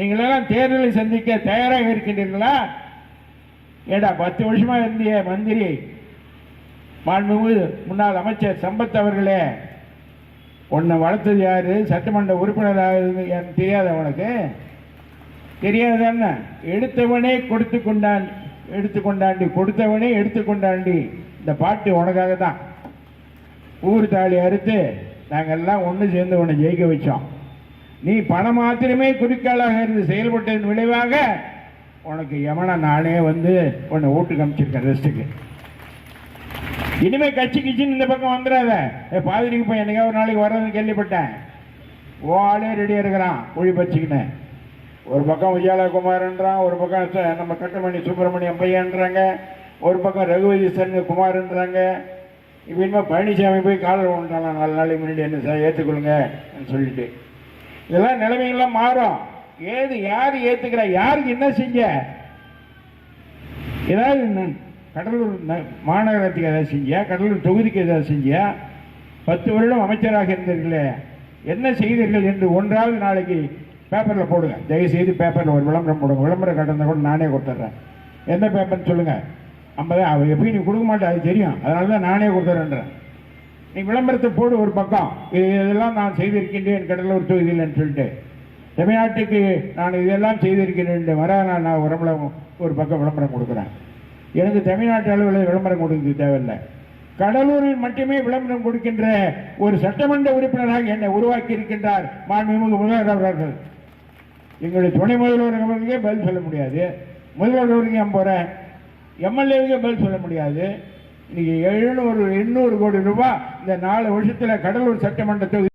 நீங்களெல்லாம் தேர்தலை சந்திக்க தயாராக இருக்கின்றீர்களா? ஏடா பத்து வருஷமா இருந்திய மந்திரி? மாண்புமிகு முன்னாள் அமைச்சர் சம்பத் அவர்களே உன்னை வளர்த்தது யாரு? சட்டமன்ற உறுப்பினராக இருந்து தெரியாத உனக்கு? தெரியாது எடுத்தவனே கொடுத்து கொண்டான் எடுத்து கொண்டாண்டி கொடுத்தவனே எடுத்து கொண்டாண்டி. இந்த பாட்டு உனக்காக தான் ஊர் தாலி அறுத்து நாங்கள் எல்லாம் ஒன்று சேர்ந்து உன்னை ஜெயிக்க வச்சோம். நீ பணம் மாத்திரமே குறிக்கோளாக இருந்து செயல்பட்டதன் விளைவாக உனக்கு யமனா நானே வந்து உன்னை ஓட்டுக்கு காமிச்சிருக்கேன் ரெஸ்ட்டுக்கு. இனிமே கட்சி கிச்சின்னு இந்த பக்கம் வந்துடாத. ஏ பாதிரிக்கு போய் என்னைக்கா ஒரு நாளைக்கு வர்றதுன்னு கேள்விப்பட்டேன். ஓ ஆளே ரெடியாக இருக்கிறான் குழி பச்சிக்கின்னு. ஒரு பக்கம் விஜயகுமார்ன்றான் ஒரு பக்கம் நம்ம கட்டமணி சுப்பிரமணியம் பையன்றாங்க. ஒரு பக்கம் ரகுவதி சன் குமார்ன்றாங்க. இப்போ இனிமேல் பழனிசாமி போய் காலர் விழுந்தாலாம் நாலு நாளைக்கு முன்னாடி என்ன சார் ஏற்றுக்கொள்ளுங்க சொல்லிட்டு. இதெல்லாம் நிலைமைகள்லாம் மாறும். ஏது யார் ஏற்றுக்கிறா யாருக்கு என்ன செஞ்ச? ஏதாவது கடலூர் ந- மாநகரத்துக்கு ஏதாவது செஞ்சியா கடலூர் தொகுதிக்கு ஏதாவது செஞ்சியா பத்து வருடம் அமைச்சராக இருந்தீர்களே என்ன செய்தீர்கள் என்று ஒன்றாவது நாளைக்கு பேப்பரில் போடுங்க. தயவுசெய்து பேப்பரில் ஒரு விளம்பரம் போடுங்க. விளம்பரம் கட்டணத்தை கூட நானே கொடுத்துட்றேன். எந்த பேப்பர்னு சொல்லுங்கள் ஐம்பது அவர் எப்படி நீ கொடுக்க மாட்டேன் அது தெரியும். அதனால தான் நானே கொடுத்துட்றேன்றேன். நீ விளம்பரத்தை போடு ஒரு பக்கம். இது இதெல்லாம் நான் செய்திருக்கின்றேன் கடலூர் தொகுதியில்னு சொல்லிட்டு. தமிழ்நாட்டுக்கு நான் இதெல்லாம் செய்திருக்கிறேன் வர நான் நான் உரம்பல ஒரு பக்கம் விளம்பரம் கொடுக்குறேன். எனக்கு தமிழ்நாட்டு அளவில் விளம்பரம் கொடுக்க தேவையில்லை. கடலூரில் மட்டுமே விளம்பரம் கொடுக்கின்ற ஒரு சட்டமன்ற உறுப்பினராக என்னை உருவாக்கி இருக்கின்றார் மாண்புமிகு முதல்வர் அவர்கள். எங்களுடைய துணை முதல்வர் அவர்களுக்கே பதில் சொல்ல முடியாது. முதல்வர் அவர்களுக்கு நான் போகிறேன் எம்எல்ஏவுக்கே பதில் சொல்ல முடியாது. இன்னைக்கு எழுநூறு எண்ணூறு கோடி ரூபாய் இந்த நாலு வருஷத்தில் கடலூர் சட்டமன்ற தொகுதி